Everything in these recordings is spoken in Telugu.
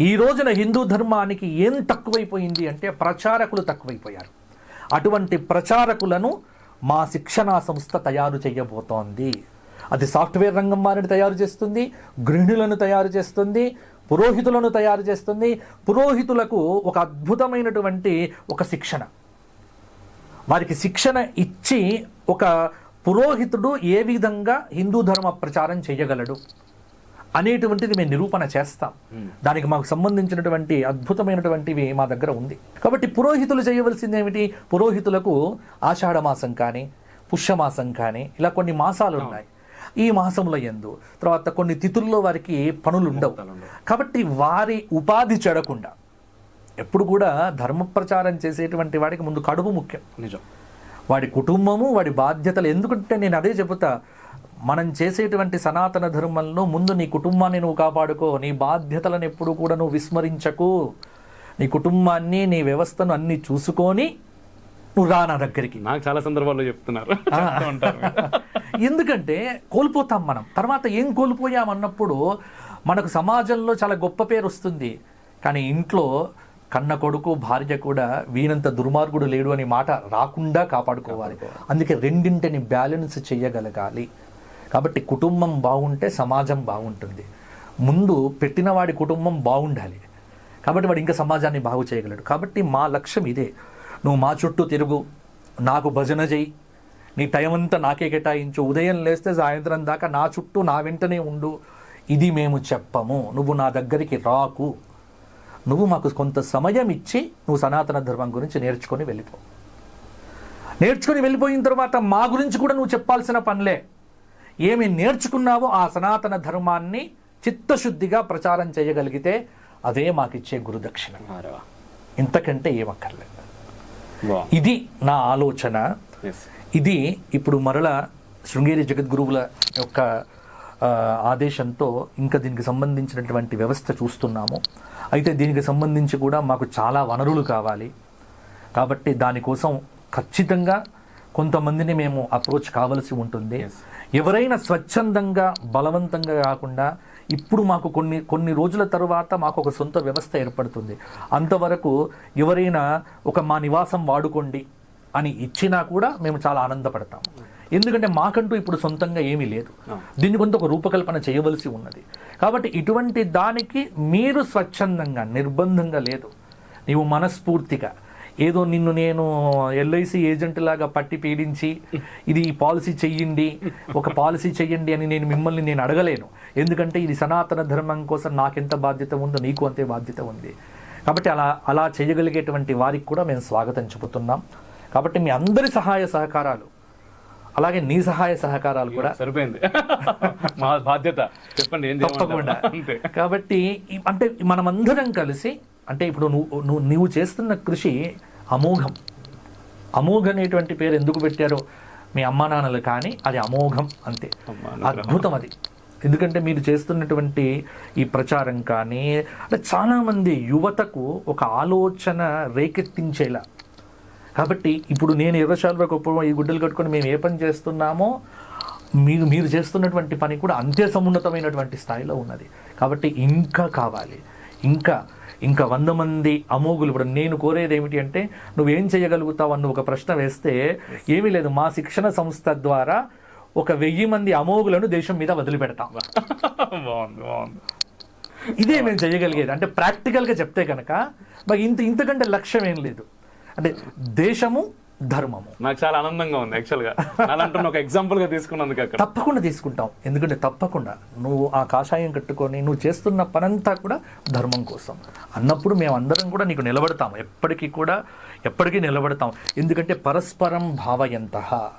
ఈ రోజున హిందూ ధర్మానికి ఏం తక్కువైపోయింది అంటే ప్రచారకులు తక్కువైపోయారు. అటువంటి ప్రచారకులను మా శిక్షణా సంస్థ తయారు చేయబోతోంది. అది సాఫ్ట్వేర్ రంగం వారిని తయారు చేస్తుంది గృహిణులను తయారు చేస్తుంది పురోహితులను తయారు చేస్తుంది. పురోహితులకు ఒక అద్భుతమైనటువంటి ఒక శిక్షణ. వారికి శిక్షణ ఇచ్చి ఒక పురోహితుడు ఏ విధంగా హిందూ ధర్మ ప్రచారం చేయగలడు? అనేటువంటిది మేము నిరూపణ చేస్తాం. దానికి మాకు సంబంధించినటువంటి అద్భుతమైనటువంటివి మా దగ్గర ఉంది. కాబట్టి పురోహితులు చేయవలసింది ఏమిటి? పురోహితులకు ఆషాఢ మాసం కానీ పుష్యమాసం కానీ ఇలా కొన్ని మాసాలు ఉన్నాయి. ఈ మాసముల ఎందు తర్వాత కొన్ని తిథుల్లో వారికి పనులు ఉండవు. కాబట్టి వారి ఉపాధి చెడకుండా ఎప్పుడు కూడా ధర్మ ప్రచారం చేసేటువంటి వాడికి ముందు కడుపు ముఖ్యం. నిజం. వాడి కుటుంబము వాడి బాధ్యతలు ఎందుకంటే నేను అదే చెబుతా. మనం చేసేటువంటి సనాతన ధర్మంలో ముందు నీ కుటుంబాన్ని నువ్వు కాపాడుకో నీ బాధ్యతలను ఎప్పుడు కూడా నువ్వు విస్మరించకు. నీ కుటుంబాన్ని నీ వ్యవస్థను అన్ని చూసుకొని నువ్వు రా నా దగ్గరికి. నాకు చాలా సందర్భాల్లో చెప్తున్నారు. ఎందుకంటే కోల్పోతాం మనం. తర్వాత ఏం కోల్పోయాం అన్నప్పుడు మనకు సమాజంలో చాలా గొప్ప పేరు వస్తుంది. కానీ ఇంట్లో కన్న కొడుకు భార్య కూడా వీనంత దుర్మార్గుడు లేడు అనే మాట రాకుండా కాపాడుకోవాలి. అందుకే రెండింటిని బ్యాలెన్స్ చేయగలగాలి. కాబట్టి కుటుంబం బాగుంటే సమాజం బాగుంటుంది. ముందు పెట్టిన వాడి కుటుంబం బాగుండాలి. కాబట్టి వాడు ఇంకా సమాజాన్ని బాగు చేయగలడు. కాబట్టి మా లక్ష్యం ఇదే. నువ్వు మా చుట్టూ తిరుగు నాకు భజన చేయి నీ టైం అంతా నాకే కేటాయించు. ఉదయం లేస్తే సాయంత్రం దాకా నా చుట్టూ నా వెంటనే ఉండు. ఇది మేము చెప్పము. నువ్వు నా దగ్గరికి రాకు. నువ్వు మాకు కొంత సమయం ఇచ్చి నువ్వు సనాతన ధర్మం గురించి నేర్చుకొని వెళ్ళిపో. నేర్చుకొని వెళ్ళిపోయిన తర్వాత మా గురించి కూడా నువ్వు చెప్పాల్సిన పనిలే. ఏమి నేర్చుకున్నావో ఆ సనాతన ధర్మాన్ని చిత్తశుద్ధిగా ప్రచారం చేయగలిగితే అదే మాకిచ్చే గురుదక్షిణ. ఇంతకంటే ఏమక్కర్లేదు. ఇది నా ఆలోచన. ఇది ఇప్పుడు మరల శృంగేరి జగద్గురువుల యొక్క ఆదేశంతో ఇంకా దీనికి సంబంధించినటువంటి వ్యవస్థ చూస్తున్నాము. అయితే దీనికి సంబంధించి కూడా మాకు చాలా వనరులు కావాలి. కాబట్టి దానికోసం ఖచ్చితంగా కొంతమందిని మేము అప్రోచ్ కావలసి ఉంటుంది. ఎవరైనా స్వచ్ఛందంగా బలవంతంగా కాకుండా ఇప్పుడు మాకు కొన్ని కొన్ని రోజుల తరువాత మాకు ఒక సొంత వ్యవస్థ ఏర్పడుతుంది. అంతవరకు ఎవరైనా ఒక మా నివాసం వాడుకోండి అని ఇచ్చినా కూడా మేము చాలా ఆనందపడతాం ఎందుకంటే మాకంటూ ఇప్పుడు సొంతంగా ఏమీ లేదు. దీని కొంత ఒక రూపకల్పన చేయవలసి ఉన్నది. కాబట్టి ఇటువంటి దానికి మీరు స్వచ్ఛందంగా నిర్బంధంగా లేదు. నీవు మనస్ఫూర్తిగా ఏదో నిన్ను నేను ఎల్ఐసి ఏజెంట్ లాగా పట్టి పీడించి ఇది ఈ పాలసీ చెయ్యండి ఒక పాలసీ చెయ్యండి అని నేను మిమ్మల్ని నేను అడగలేను. ఎందుకంటే ఇది సనాతన ధర్మం కోసం నాకెంత బాధ్యత ఉందో నీకు అంతే బాధ్యత ఉంది. కాబట్టి అలా అలా చేయగలిగేటువంటి వారికి కూడా మేము స్వాగతం చెబుతున్నాం. కాబట్టి మీ అందరి సహాయ సహకారాలు అలాగే నీ సహాయ సహకారాలు కూడా సరిపోయింది. మా బాధ్యత. చెప్పండి? తప్పకుండా. కాబట్టి అంటే మనమందరం కలిసి అంటే ఇప్పుడు నువ్వు నువ్వు నువ్వు చేస్తున్న కృషి అమోఘం. అమోఘ అనేటువంటి పేరు ఎందుకు పెట్టారో మీ అమ్మా నాన్నలు కానీ అది అమోఘం అంతే. అద్భుతం అది. ఎందుకంటే మీరు చేస్తున్నటువంటి ఈ ప్రచారం కానీ అంటే చాలామంది యువతకు ఒక ఆలోచన రేకెత్తించేలా. కాబట్టి ఇప్పుడు నేను ఎర్రశాలువ గొప్ప ఈ గుడ్డలు కట్టుకొని మేము ఏ పని చేస్తున్నామో మీరు మీరు చేస్తున్నటువంటి పని కూడా అంతే సమున్నతమైనటువంటి స్థాయిలో ఉన్నది. కాబట్టి ఇంకా కావాలి. ఇంకా ఇంకా వంద మంది అమోఘులు ఇప్పుడు నేను కోరేది ఏమిటి అంటే నువ్వేం చేయగలుగుతావు అన్న ఒక ప్రశ్న వేస్తే ఏమీ లేదు. మా శిక్షణ సంస్థ ద్వారా ఒక వెయ్యి మంది అమోఘులను దేశం మీద వదిలిపెడతాం. బాగుంది బాగుంది. ఇదే మేము చేయగలిగేది. అంటే ప్రాక్టికల్గా చెప్తే కనుక మాకు ఇంత ఇంతకంటే లక్ష్యం ఏం లేదు. అంటే దేశము ధర్మము. నాకు చాలా ఆనందంగా ఉంది యాక్చువల్గా. అలాంటి ఒక ఎగ్జాంపుల్గా తీసుకున్నందుకు అక్కడ. తప్పకుండా తీసుకుంటాం. ఎందుకంటే తప్పకుండా నువ్వు ఆ కాషాయం కట్టుకొని నువ్వు చేస్తున్న పనంతా కూడా ధర్మం కోసం. అన్నప్పుడు మేము అందరం కూడా నీకు నిలబడతాం ఎప్పటికీ కూడా ఎప్పటికీ నిలబడతాం ఎందుకంటే పరస్పరం భావయంత.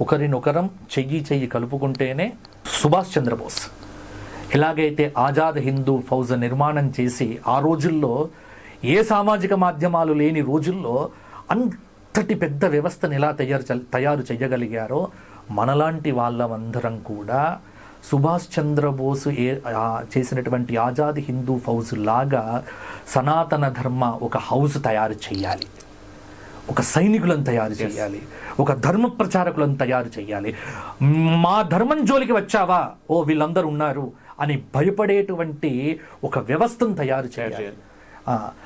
ఒకరినొకరం చెయ్యి చెయ్యి కలుపుకుంటేనే సుభాష్ చంద్రబోస్. ఎలాగైతే ఆజాద్ హిందూ ఫౌజ్ నిర్మాణం చేసి ఆ రోజుల్లో ఏ సామాజిక మాధ్యమాలు లేని రోజుల్లో అంతటి పెద్ద వ్యవస్థను ఎలా తయారు తయారు చేయగలిగారో మనలాంటి వాళ్ళమందరం కూడా సుభాష్ చంద్రబోసు ఏ చేసినటువంటి ఆజాద్ హిందూ ఫౌజ్ లాగా సనాతన ధర్మ ఒక హౌస్ తయారు చేయాలి ఒక సైనికులను తయారు చేయాలి ఒక ధర్మ ప్రచారకులను తయారు చేయాలి మా ధర్మం జోలికి వచ్చావా? ఓ వీళ్ళందరూ ఉన్నారు అని భయపడేటువంటి ఒక వ్యవస్థను తయారు చేయాలి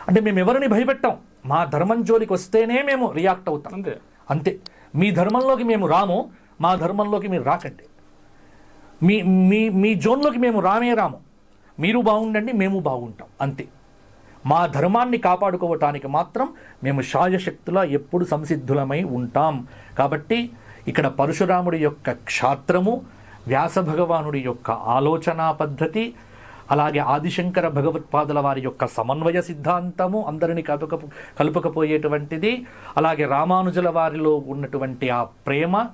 అంటే మేము ఎవరిని భయపెట్టాం? మా ధర్మం జోలికి వస్తేనే మేము రియాక్ట్ అవుతాం. అంతే. అంతే. మీ ధర్మంలోకి మేము రాము మా ధర్మంలోకి మీరు రాకండి. మీ మీ మీ జోన్లోకి మేము రామే రాము. మీరు బాగుండండి మేము బాగుంటాం. అంతే. మా ధర్మాన్ని కాపాడుకోవటానికి మాత్రం మేము శాయశక్తులా ఎప్పుడు సంసిద్ధులమై ఉంటాం. కాబట్టి ఇక్కడ పరశురాముడి యొక్క క్షాత్రము వ్యాస భగవానుడి యొక్క ఆలోచనా పద్ధతి అలాగే ఆదిశంకర భగవత్పాదుల వారి యొక్క సమన్వయ సిద్ధాంతము అందరినీ కలుపక కలుపకపోయేటువంటిది. అలాగే రామానుజుల వారిలో ఉన్నటువంటి ఆ ప్రేమ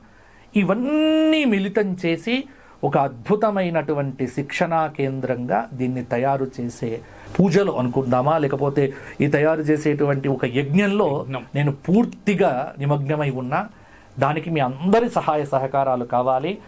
ఇవన్నీ మిళితం చేసి ఒక అద్భుతమైనటువంటి శిక్షణా కేంద్రంగా దీన్ని తయారు చేసే పూజలు అనుకుందామా? లేకపోతే ఈ తయారు చేసేటువంటి ఒక యజ్ఞంలో యజ్ఞం. నేను పూర్తిగా నిమగ్నమై ఉన్నా. దానికి మీ అందరి సహాయ సహకారాలు కావాలి.